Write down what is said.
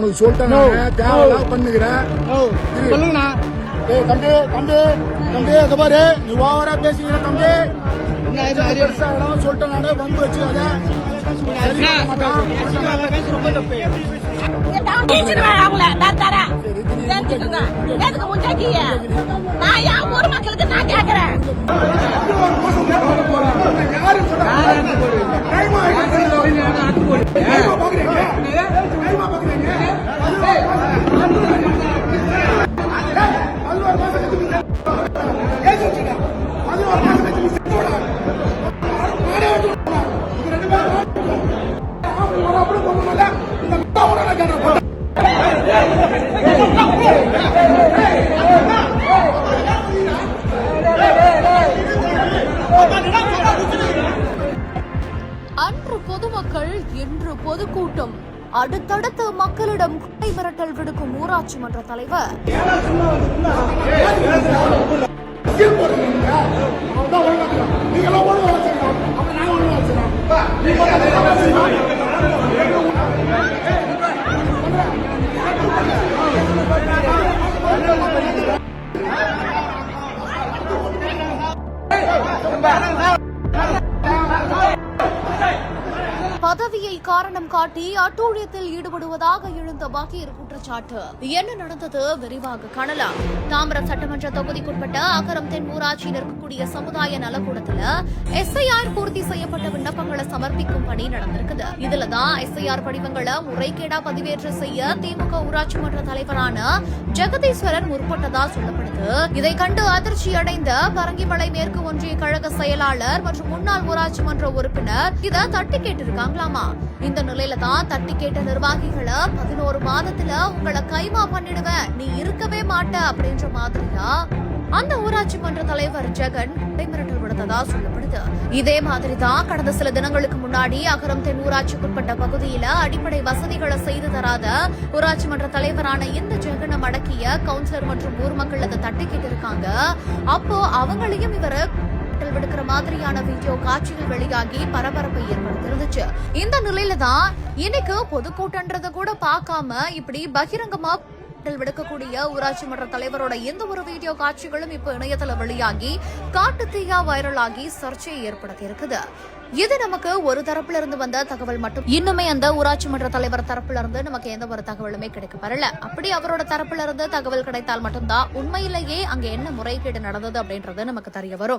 உனக்கு சொல்லிட்டேன் தேவையில்லாம பண்ணுகிற சொல்லுங்கண்ணா. ஏய் தம்பி தம்பி தம்பி பாரு. நீ ஓவரா பேசுகிற தம்பி. சொல்லிட்டேன் நானு. வந்து நான் என் ஊர் மக்களுக்கு நான் கேட்கறேன் அன்று பொதுமக்கள் இன்று பொதுக்கூட்டம். அடுத்தடுத்து மக்களிடம் குறை மிரட்டல் விடுக்கும் ஊராட்சி மன்ற தலைவர். வச்சுக்கிறேன். பதவியை காரணம் காட்டி அட்டூழியத்தில் ஈடுபடுவதாக எழுந்த பகீர் குற்றச்சாட்டு. என்ன நடந்தது விரிவாக காணலாம். தாம்பரம் சட்டமன்ற தொகுதிக்குட்பட்ட அகரம் தென் ஊராட்சியில் இருக்கக்கூடிய சமுதாய நலக்கூடத்துல எஸ்ஐஆர் பூர்த்தி செய்யப்பட்ட விண்ணப்பங்களை சமர்ப்பிக்கும் பணி நடந்திருக்குது. இதுலதான் எஸ்ஐஆர் படிவங்களை முறைகேடா பதிவேற்று செய்ய திமுக ஊராட்சி மன்ற தலைவரான ஜெகதீஸ்வரன் முற்பட்டதா சொல்லப்படுது. இதை கண்டு அதிர்ச்சி அடைந்த பரங்கிமலை மேற்கு ஒன்றிய கழக செயலாளர் மற்றும் முன்னாள் ஊராட்சி மன்ற உறுப்பினர் இதை தட்டி கேட்டிருக்காங்க கேட்டிருக்காங்களாமா இந்த நிலையில தான் தட்டி கேட்ட நிர்வாகிகளை பதினோரு மாதத்துல உங்களை கைமா பண்ணிடுவேன் நீ இருக்கவே மாட்ட அப்படின்ற மாதிரியா? அந்த ஊராட்சி மன்ற தலைவர் ஜெகன் மிரட்டல் விடுத்ததா சொல்லப்படுது. இதே மாதிரி தான் கடந்த சில தினங்களுக்கு முன்னாடி அகரம் தென் ஊராட்சிக்குட்பட்ட பகுதியில அடிப்படை வசதிகளை செய்து தராத ஊராட்சி மன்ற தலைவரான இந்த ஜெகனை மடக்கிய கவுன்சிலர் மற்றும் ஊர் மக்கள் அதை தட்டி கேட்டிருக்காங்க. அப்போ அவங்களையும் இவரை மிரட்டல் விடுக்கிற மாதிரியான வீடியோ காட்சிகள் வெளியாகி பரபரப்பை ஏற்படுத்திருந்துச்சு இந்த நிலையில தான் இன்னைக்கு பொதுக்கூட்டன்றத கூட பார்க்காம இப்படி பகிரங்கமா மிரட்டல் விடுக்கக்கூடிய ஊராட்சி மன்ற தலைவரோட எந்த ஒரு வீடியோ காட்சிகளும் இப்போ இணையதள வெளியாகி காட்டு தீயா வைரலாகி சர்ச்சையை ஏற்படுத்தி இருக்குது இது நமக்கு ஒரு தரப்புல இருந்து வந்த தகவல் மட்டும். இன்னுமே அந்த ஊராட்சி மன்ற தலைவர் தரப்புல இருந்து நமக்கு எந்த ஒரு தகவலுமே கிடைக்க வரல. அப்படி அவரோட தரப்புல இருந்து தகவல் கிடைத்தால் மட்டும்தான் உண்மையிலேயே அங்க என்ன முறைகேடு நடந்தது அப்படின்றது நமக்கு தெரிய வரும்.